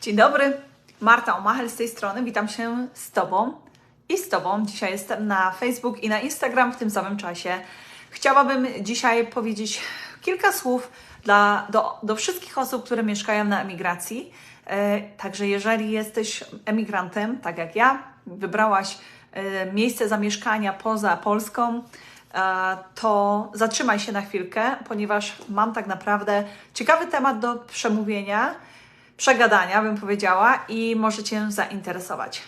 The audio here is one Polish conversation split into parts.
Dzień dobry, Marta Omachel z tej strony. Witam się z Tobą i z Tobą. Dzisiaj jestem na Facebook i na Instagram w tym samym czasie. Chciałabym dzisiaj powiedzieć kilka słów dla, do, do wszystkich osób, które mieszkają na emigracji. E, także jeżeli jesteś emigrantem, tak jak ja, wybrałaś e, miejsce zamieszkania poza Polską, e, to zatrzymaj się na chwilkę, ponieważ mam tak naprawdę ciekawy temat do przemówienia przegadania, bym powiedziała, i może Cię zainteresować.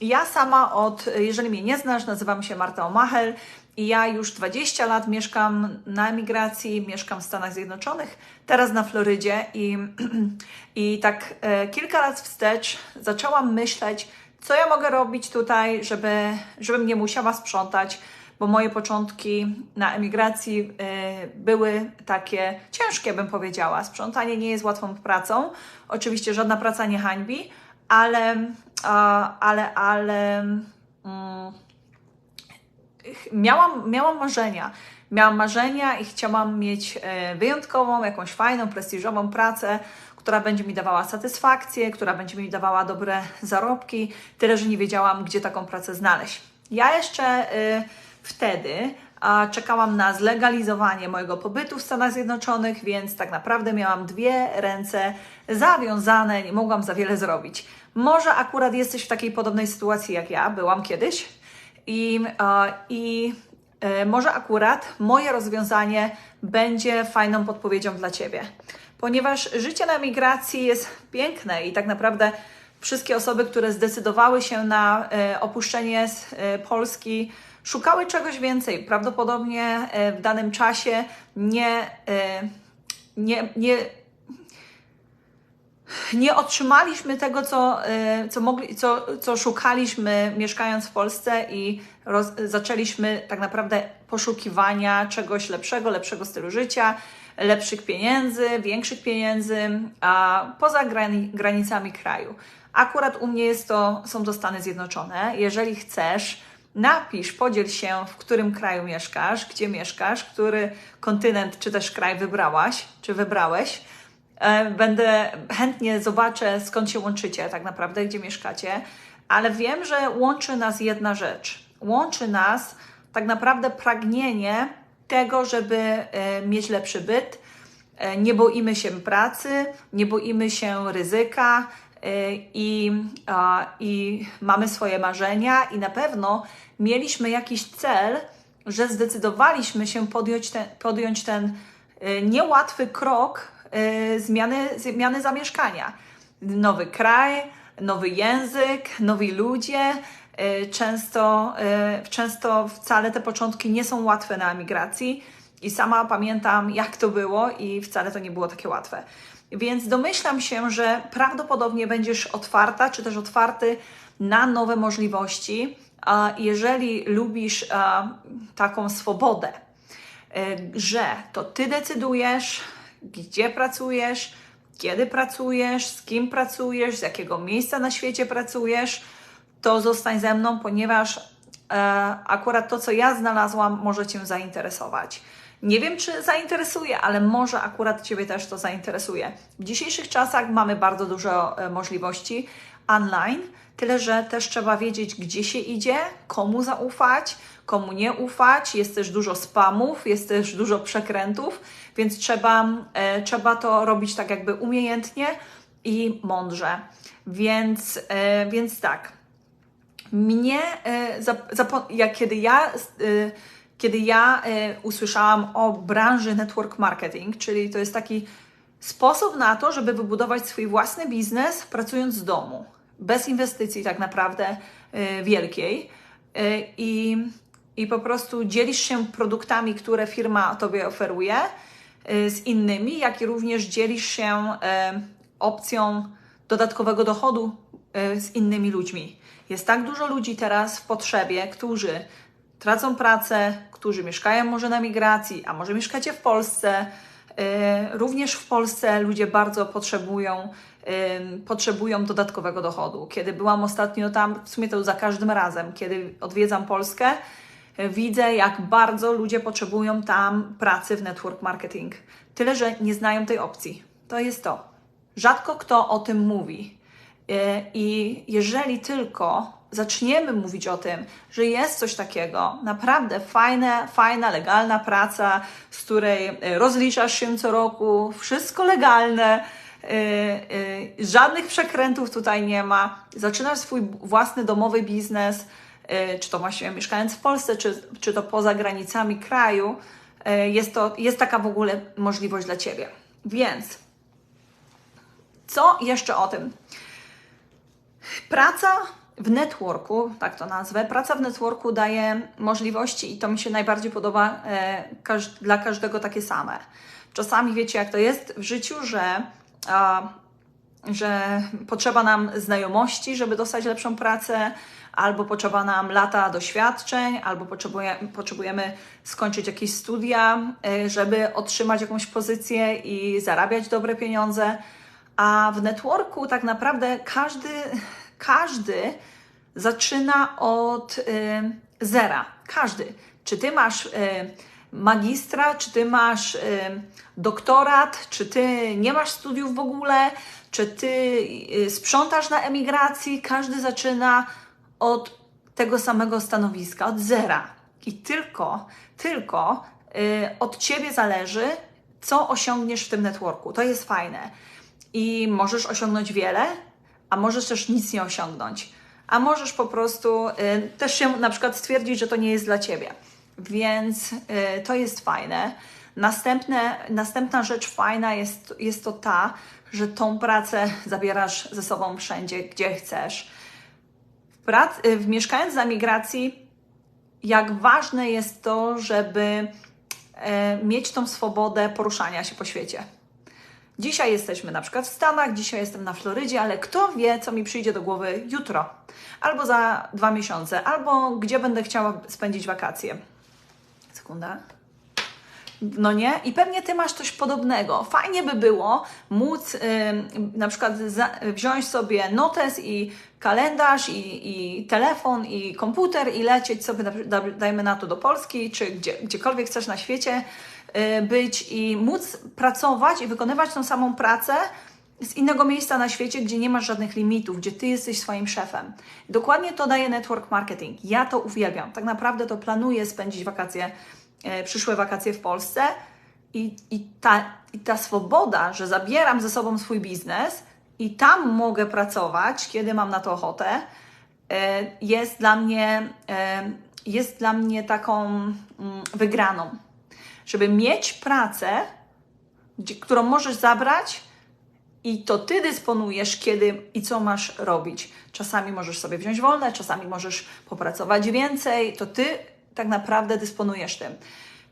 Ja sama od, jeżeli mnie nie znasz, nazywam się Marta Omachel i ja już 20 lat mieszkam na emigracji, mieszkam w Stanach Zjednoczonych, teraz na Florydzie i, i tak e, kilka lat wstecz zaczęłam myśleć, co ja mogę robić tutaj, żeby, żebym nie musiała sprzątać, bo moje początki na emigracji y, były takie ciężkie, bym powiedziała. Sprzątanie nie jest łatwą pracą. Oczywiście żadna praca nie hańbi, ale, ale, ale mm, miałam, miałam marzenia. Miałam marzenia i chciałam mieć e, wyjątkową, jakąś fajną, prestiżową pracę, która będzie mi dawała satysfakcję, która będzie mi dawała dobre zarobki. Tyle, że nie wiedziałam, gdzie taką pracę znaleźć. Ja jeszcze y, wtedy czekałam na zlegalizowanie mojego pobytu w Stanach Zjednoczonych, więc tak naprawdę miałam dwie ręce zawiązane, nie mogłam za wiele zrobić. Może akurat jesteś w takiej podobnej sytuacji jak ja, byłam kiedyś i, i e, może akurat moje rozwiązanie będzie fajną podpowiedzią dla Ciebie. Ponieważ życie na emigracji jest piękne i tak naprawdę wszystkie osoby, które zdecydowały się na e, opuszczenie e, Polski, szukały czegoś więcej. Prawdopodobnie e, w danym czasie nie, nie, nie, nie otrzymaliśmy tego, co, co, mogli, co, co szukaliśmy mieszkając w Polsce i roz, zaczęliśmy tak naprawdę poszukiwania czegoś lepszego, lepszego stylu życia, lepszych pieniędzy, większych pieniędzy, a poza grani, granicami kraju. Akurat u mnie jest to, są to Stany Zjednoczone. Jeżeli chcesz, napisz, podziel się, w którym kraju mieszkasz, gdzie mieszkasz, który kontynent czy też kraj wybrałaś, czy wybrałeś. E, będę chętnie zobaczę, skąd się łączycie, tak naprawdę, gdzie mieszkacie, ale wiem, że łączy nas jedna rzecz. Łączy nas tak naprawdę pragnienie tego, żeby e, mieć lepszy byt. E, nie boimy się pracy, nie boimy się ryzyka, i, i mamy swoje marzenia, i na pewno mieliśmy jakiś cel, że zdecydowaliśmy się podjąć ten, podjąć ten y, niełatwy krok y, zmiany, zmiany zamieszkania. Nowy kraj, nowy język, nowi ludzie. Y, często, często wcale te początki nie są łatwe na emigracji, i sama pamiętam, jak to było, i wcale to nie było takie łatwe. Więc domyślam się, że prawdopodobnie będziesz otwarta, czy też otwarty na nowe możliwości, jeżeli lubisz taką swobodę, e, że to ty decydujesz, gdzie pracujesz, kiedy pracujesz, z kim pracujesz, z jakiego miejsca na świecie pracujesz, to zostań ze mną, ponieważ e, akurat to, co ja znalazłam, może Cię zainteresować. Nie wiem, czy zainteresuje, ale może akurat Ciebie też to zainteresuje. W dzisiejszych czasach mamy bardzo dużo e, możliwości online, tyle że też trzeba wiedzieć, gdzie się idzie, komu zaufać, komu nie ufać. Jest też dużo spamów, jest też dużo przekrętów, więc trzeba, e, trzeba to robić tak jakby umiejętnie i mądrze. Więc, e, więc tak. Mnie, jak kiedy ja. Kiedy ja y, usłyszałam o branży network marketing, czyli to jest taki sposób na to, żeby wybudować swój własny biznes pracując z domu, bez inwestycji tak naprawdę y, wielkiej y, i, i po prostu dzielisz się produktami, które firma Tobie oferuje z innymi, jak i również dzielisz się opcją dodatkowego dochodu z innymi ludźmi. Jest tak dużo ludzi teraz w potrzebie, którzy tracą pracę, którzy mieszkają może na migracji, a może mieszkacie w Polsce. Y, również w Polsce ludzie bardzo potrzebują, potrzebują dodatkowego dochodu. Kiedy byłam ostatnio tam, w sumie to za każdym razem, kiedy odwiedzam Polskę, y, widzę, jak bardzo ludzie potrzebują tam pracy w network marketing. Tyle, że nie znają tej opcji. To jest to. Rzadko kto o tym mówi. I jeżeli tylko zaczniemy mówić o tym, że jest coś takiego, naprawdę fajne, fajna, legalna praca, z której e, rozliczasz się co roku, wszystko legalne, yy, yy, żadnych przekrętów tutaj nie ma, zaczynasz swój własny domowy biznes, yy, czy to właśnie mieszkając w Polsce, czy, czy to poza granicami kraju, jest, to, jest taka w ogóle możliwość dla Ciebie. Więc co jeszcze o tym? Praca w networku, tak to nazwę, praca w networku daje możliwości i to mi się najbardziej podoba e, każ dla każdego takie same. Czasami wiecie, jak to jest w życiu, że, a, że potrzeba nam znajomości, żeby dostać lepszą pracę, albo potrzeba nam lata doświadczeń, albo potrzebuje, potrzebujemy skończyć jakieś studia, e, żeby otrzymać jakąś pozycję i zarabiać dobre pieniądze. A w networku tak naprawdę każdy każdy zaczyna od y, zera. Każdy. Czy ty masz y, magistra, czy ty masz y, doktorat, czy ty nie masz studiów w ogóle, czy ty y, sprzątasz na emigracji, każdy zaczyna od tego samego stanowiska, od zera. I tylko, tylko y, od ciebie zależy, co osiągniesz w tym networku. To jest fajne. I możesz osiągnąć wiele, a możesz też nic nie osiągnąć. A możesz po prostu y, też się na przykład stwierdzić, że to nie jest dla ciebie. Więc y, to jest fajne. Następne, następna rzecz fajna jest, jest to ta, że tą pracę zabierasz ze sobą wszędzie, gdzie chcesz. W, prac, y, mieszkając za migracji, jak ważne jest to, żeby y, mieć tą swobodę poruszania się po świecie. Dzisiaj jesteśmy na przykład w Stanach, dzisiaj jestem na Florydzie, ale kto wie, co mi przyjdzie do głowy jutro, albo za dwa miesiące, albo gdzie będę chciała spędzić wakacje. Sekunda. No nie? I pewnie Ty masz coś podobnego. Fajnie by było móc yy, na przykład za, wziąć sobie notes i kalendarz, i, i, telefon, i komputer i lecieć sobie, dajmy na to do Polski, czy gdzie, gdziekolwiek chcesz na świecie, być i móc pracować i wykonywać tą samą pracę z innego miejsca na świecie, gdzie nie masz żadnych limitów, gdzie ty jesteś swoim szefem. Dokładnie to daje network marketing. Ja to uwielbiam. Tak naprawdę to planuję spędzić wakacje, e, przyszłe wakacje w Polsce i, i, ta, i ta swoboda, że zabieram ze sobą swój biznes i tam mogę pracować, kiedy mam na to ochotę, e, jest dla mnie, e, jest dla mnie taką mm, wygraną żeby mieć pracę, którą możesz zabrać i to ty dysponujesz, kiedy i co masz robić. Czasami możesz sobie wziąć wolne, czasami możesz popracować więcej, to ty tak naprawdę dysponujesz tym.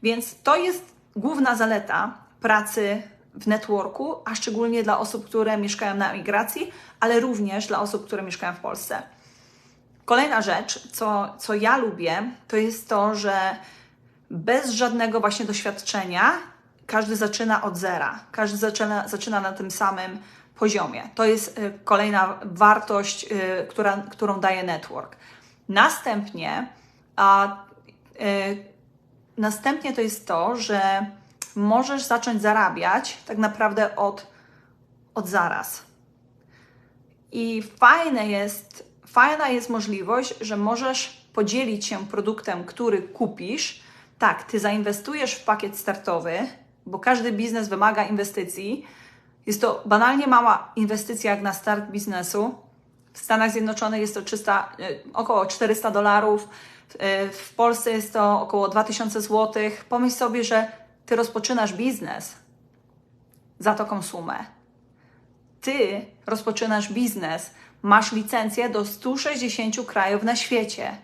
Więc to jest główna zaleta pracy w networku, a szczególnie dla osób, które mieszkają na emigracji, ale również dla osób, które mieszkają w Polsce. Kolejna rzecz, co, co ja lubię, to jest to, że bez żadnego właśnie doświadczenia, każdy zaczyna od zera, każdy zaczyna, zaczyna na tym samym poziomie. To jest y, kolejna wartość, y, która, którą daje network. Następnie, a, y, następnie to jest to, że możesz zacząć zarabiać tak naprawdę od, od zaraz. I fajne jest, fajna jest możliwość, że możesz podzielić się produktem, który kupisz tak, ty zainwestujesz w pakiet startowy, bo każdy biznes wymaga inwestycji. Jest to banalnie mała inwestycja jak na start biznesu. W Stanach Zjednoczonych jest to 300, e, około 400 dolarów, e, w Polsce jest to około 2000 zł. Pomyśl sobie, że ty rozpoczynasz biznes za taką sumę. Ty rozpoczynasz biznes, masz licencję do 160 krajów na świecie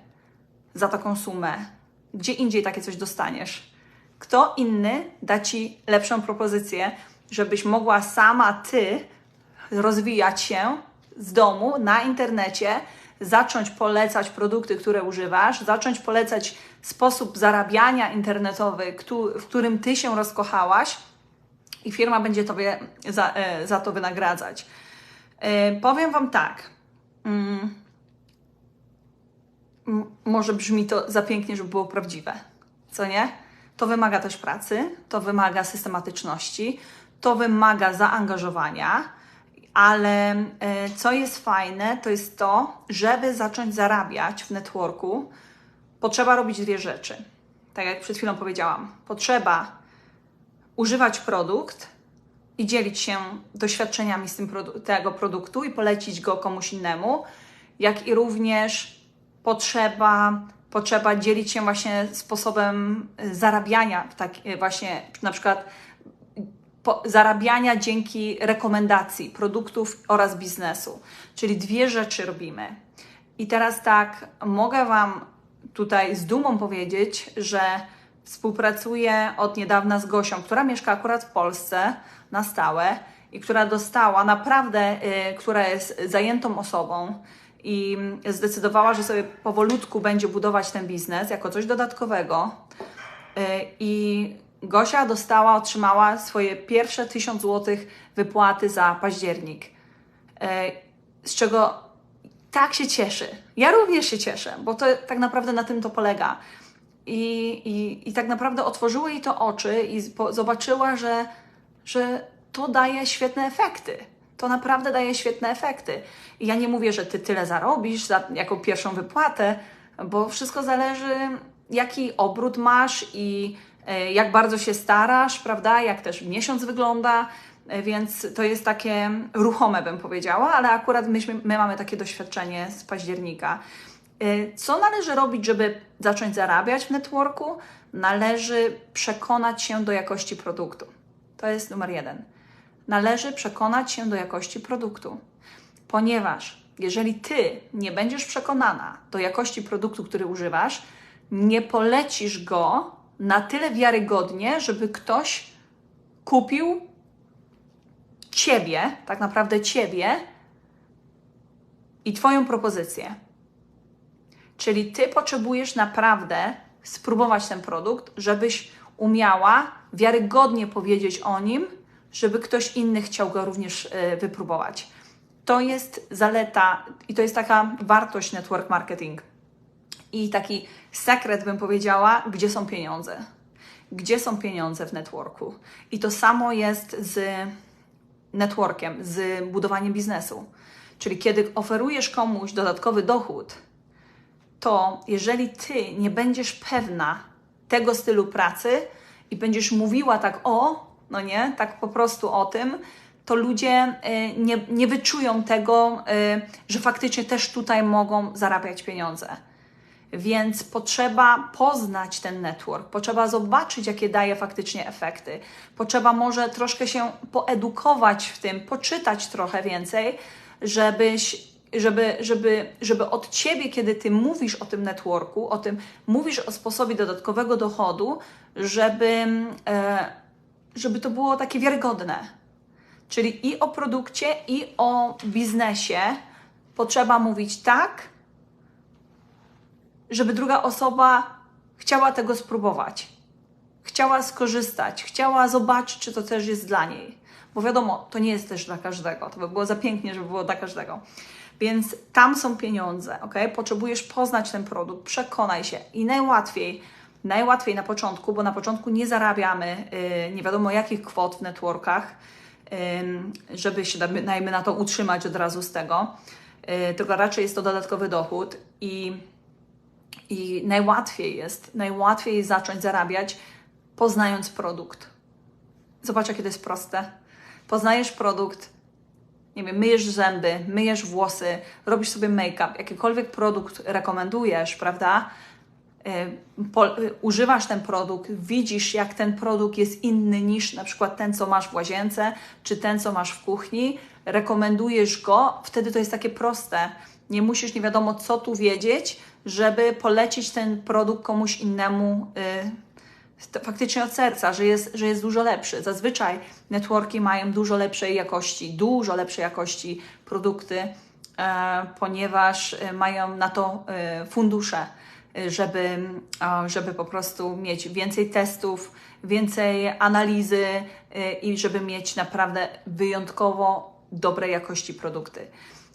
za taką sumę gdzie indziej takie coś dostaniesz. Kto inny da ci lepszą propozycję, żebyś mogła sama ty rozwijać się z domu na internecie, zacząć polecać produkty, które używasz, zacząć polecać sposób zarabiania internetowy, w którym ty się rozkochałaś i firma będzie tobie za, e, za to wynagradzać. E, powiem Wam tak. Mm, może brzmi to za pięknie, żeby było prawdziwe, co nie? To wymaga też pracy, to wymaga systematyczności, to wymaga zaangażowania, Ale e, co jest fajne, to jest to, żeby zacząć zarabiać w networku, potrzeba robić dwie rzeczy. Tak jak przed chwilą powiedziałam, potrzeba używać produkt i dzielić się doświadczeniami z tym produ tego produktu i polecić go komuś innemu, jak i również potrzeba, potrzeba dzielić się właśnie sposobem zarabiania, tak właśnie na przykład zarabiania dzięki rekomendacji produktów oraz biznesu. Czyli dwie rzeczy robimy. I teraz tak, mogę Wam tutaj z dumą powiedzieć, że współpracuję od niedawna z Gosią, która mieszka akurat w Polsce na stałe i która dostała naprawdę, y, która jest zajętą osobą i zdecydowała, że sobie powolutku będzie budować ten biznes jako coś dodatkowego. Y, I Gosia dostała, otrzymała swoje pierwsze 1000 zł wypłaty za październik. E, z czego tak się cieszy. Ja również się cieszę, bo to tak naprawdę na tym to polega. I, i, i tak naprawdę otworzyło jej to oczy i zobaczyła, że, że to daje świetne efekty. To naprawdę daje świetne efekty. I ja nie mówię, że ty tyle zarobisz za jako pierwszą wypłatę, bo wszystko zależy, jaki obrót masz i E, jak bardzo się starasz, prawda? Jak też miesiąc wygląda, e, więc to jest takie ruchome, bym powiedziała, ale akurat myśmy, my mamy takie doświadczenie z października. E, co należy robić, żeby zacząć zarabiać w networku? Należy przekonać się do jakości produktu. To jest numer jeden. Należy przekonać się do jakości produktu, ponieważ jeżeli ty nie będziesz przekonana do jakości produktu, który używasz, nie polecisz go na tyle wiarygodnie, żeby ktoś kupił ciebie, tak naprawdę ciebie i Twoją propozycję. Czyli Ty potrzebujesz naprawdę spróbować ten produkt, żebyś umiała wiarygodnie powiedzieć o nim, żeby ktoś inny chciał go również y, wypróbować. To jest zaleta i to jest taka wartość network marketing. I taki sekret bym powiedziała, gdzie są pieniądze. Gdzie są pieniądze w networku? I to samo jest z networkiem, z budowaniem biznesu. Czyli kiedy oferujesz komuś dodatkowy dochód, to jeżeli ty nie będziesz pewna tego stylu pracy i będziesz mówiła tak o, no nie, tak po prostu o tym, to ludzie y, nie, nie wyczują tego, y, że faktycznie też tutaj mogą zarabiać pieniądze. Więc potrzeba poznać ten network, potrzeba zobaczyć, jakie daje faktycznie efekty. Potrzeba może troszkę się poedukować w tym, poczytać trochę więcej, żebyś żeby, żeby, żeby od ciebie, kiedy ty mówisz o tym networku, o tym, mówisz o sposobie dodatkowego dochodu, żeby, e, żeby to było takie wiarygodne. Czyli i o produkcie, i o biznesie potrzeba mówić tak, żeby druga osoba chciała tego spróbować, chciała skorzystać, chciała zobaczyć, czy to też jest dla niej. Bo wiadomo, to nie jest też dla każdego. To by było za pięknie, żeby było dla każdego. Więc tam są pieniądze, ok? Potrzebujesz poznać ten produkt, przekonaj się i najłatwiej, najłatwiej na początku, bo na początku nie zarabiamy yy, nie wiadomo jakich kwot w networkach, yy, żeby się, dajmy na to, utrzymać od razu z tego, yy, tylko raczej jest to dodatkowy dochód i i najłatwiej jest, najłatwiej zacząć zarabiać poznając produkt. Zobacz, jakie to jest proste. Poznajesz produkt, nie wiem, myjesz zęby, myjesz włosy, robisz sobie make-up, jakikolwiek produkt rekomendujesz, prawda? Y, y, używasz ten produkt, widzisz, jak ten produkt jest inny niż na przykład ten, co masz w łazience, czy ten, co masz w kuchni, rekomendujesz go, wtedy to jest takie proste. Nie musisz nie wiadomo co tu wiedzieć, żeby polecić ten produkt komuś innemu y, faktycznie od serca, że jest, że jest dużo lepszy. Zazwyczaj networki mają dużo lepszej jakości, dużo lepszej jakości produkty, y, ponieważ mają na to fundusze, żeby, żeby po prostu mieć więcej testów, więcej analizy y, i żeby mieć naprawdę wyjątkowo dobrej jakości produkty.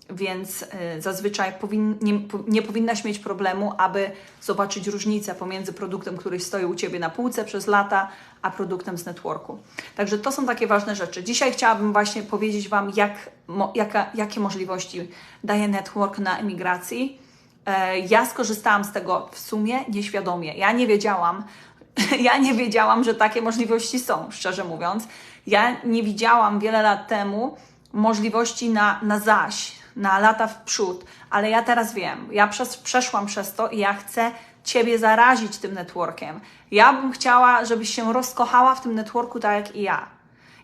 więc y, zazwyczaj powin, nie, nie powinnaś mieć problemu, aby zobaczyć różnicę pomiędzy produktem, który stoi u Ciebie na półce przez lata, a produktem z networku. Także to są takie ważne rzeczy. Dzisiaj chciałabym właśnie powiedzieć Wam, jak, jaka, jakie możliwości daje network na emigracji. E, Ja skorzystałam z tego w sumie nieświadomie. Ja nie wiedziałam, ja nie wiedziałam, że takie możliwości są, szczerze mówiąc. Ja nie widziałam wiele lat temu możliwości na, na zaś, na lata w przód, ale ja teraz wiem. Ja przez, przeszłam przez to i ja chcę Ciebie zarazić tym networkiem. Ja bym chciała, żebyś się rozkochała w tym networku tak jak i ja.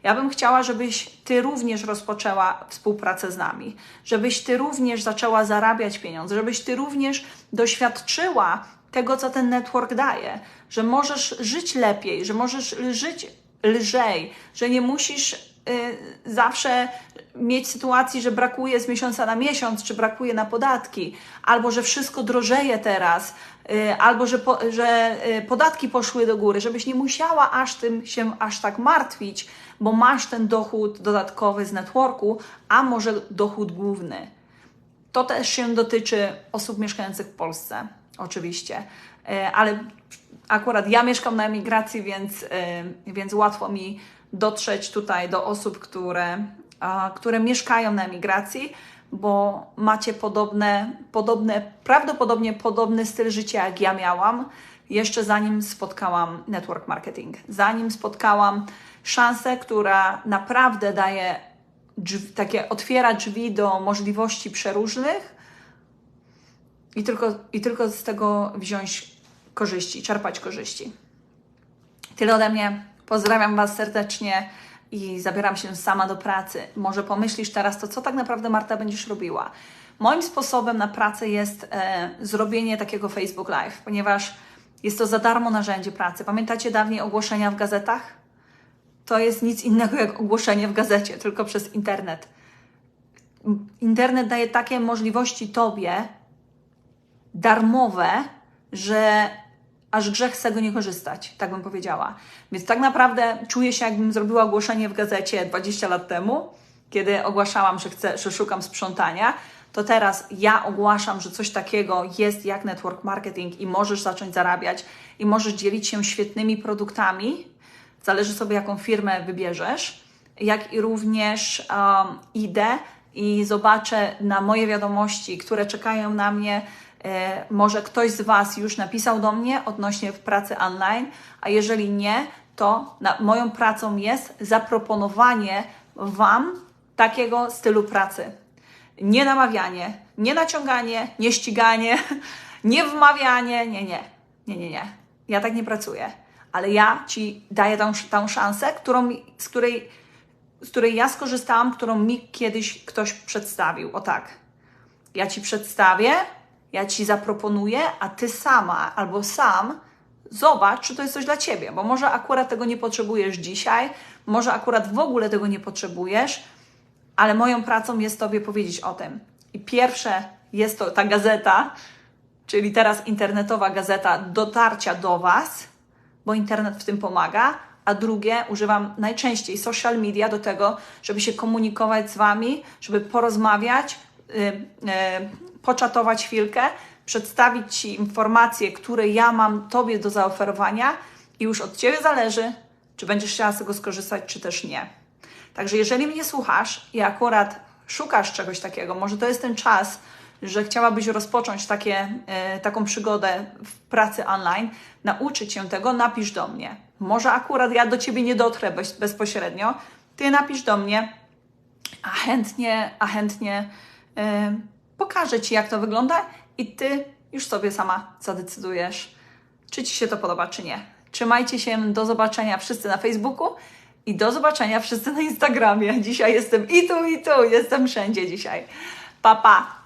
Ja bym chciała, żebyś Ty również rozpoczęła współpracę z nami, żebyś Ty również zaczęła zarabiać pieniądze, żebyś Ty również doświadczyła tego, co ten network daje, że możesz żyć lepiej, że możesz żyć lżej, że nie musisz y, zawsze mieć sytuacji, że brakuje z miesiąca na miesiąc, czy brakuje na podatki, albo że wszystko drożeje teraz, y, albo że, po, że y, podatki poszły do góry, żebyś nie musiała aż tym się aż tak martwić, bo masz ten dochód dodatkowy z networku, a może dochód główny. To też się dotyczy osób mieszkających w Polsce, oczywiście, E, ale akurat ja mieszkam na emigracji, więc, więc łatwo mi dotrzeć tutaj do osób, które, które mieszkają na emigracji, bo macie podobne, podobne, prawdopodobnie podobny styl życia, jak ja miałam, jeszcze zanim spotkałam network marketing, zanim spotkałam szansę, która naprawdę daje drzwi, takie otwiera drzwi do możliwości przeróżnych i tylko, i tylko z tego wziąć korzyści, czerpać korzyści. Tyle ode mnie. Pozdrawiam Was serdecznie i zabieram się sama do pracy. Może pomyślisz teraz, to co tak naprawdę Marta będziesz robiła? Moim sposobem na pracę jest e, zrobienie takiego Facebook Live, ponieważ jest to za darmo narzędzie pracy. Pamiętacie dawniej ogłoszenia w gazetach? To jest nic innego jak ogłoszenie w gazecie, tylko przez internet. Internet daje takie możliwości Tobie, darmowe, że aż grzech z tego nie korzystać, tak bym powiedziała. Więc tak naprawdę czuję się, jakbym zrobiła ogłoszenie w gazecie 20 lat temu, kiedy ogłaszałam, że, chcę, że szukam sprzątania. To teraz ja ogłaszam, że coś takiego jest jak network marketing i możesz zacząć zarabiać i możesz dzielić się świetnymi produktami. Zależy sobie, jaką firmę wybierzesz, jak i również um, idę i zobaczę na moje wiadomości, które czekają na mnie, może ktoś z Was już napisał do mnie odnośnie pracy online, a jeżeli nie, to moją pracą jest zaproponowanie Wam takiego stylu pracy. Nie namawianie, nie naciąganie, nie ściganie, nie wmawianie, nie, nie, nie, nie, nie. Ja tak nie pracuję, ale ja Ci daję tą, tą szansę, którą, z, której, z której ja skorzystałam, którą mi kiedyś ktoś przedstawił. O tak. Ja Ci przedstawię, ja ci zaproponuję, a ty sama albo sam zobacz, czy to jest coś dla ciebie, bo może akurat tego nie potrzebujesz dzisiaj, może akurat w ogóle tego nie potrzebujesz, ale moją pracą jest tobie powiedzieć o tym. I pierwsze jest to ta gazeta, czyli teraz internetowa gazeta dotarcia do Was, bo internet w tym pomaga, a drugie używam najczęściej social media do tego, żeby się komunikować z Wami, żeby porozmawiać, yy, yy, poczatować chwilkę, przedstawić Ci informacje, które ja mam Tobie do zaoferowania i już od Ciebie zależy, czy będziesz chciała z tego skorzystać, czy też nie. Także jeżeli mnie słuchasz i akurat szukasz czegoś takiego, może to jest ten czas, że chciałabyś rozpocząć takie, e, taką przygodę w pracy online, nauczyć się tego, napisz do mnie. Może akurat ja do Ciebie nie dotrę bez, bezpośrednio, Ty napisz do mnie, a chętnie, a chętnie e, pokażę Ci, jak to wygląda i Ty już sobie sama zadecydujesz, czy Ci się to podoba, czy nie. Trzymajcie się, do zobaczenia wszyscy na Facebooku i do zobaczenia wszyscy na Instagramie. Dzisiaj jestem i tu, i tu, jestem wszędzie dzisiaj. Pa, pa!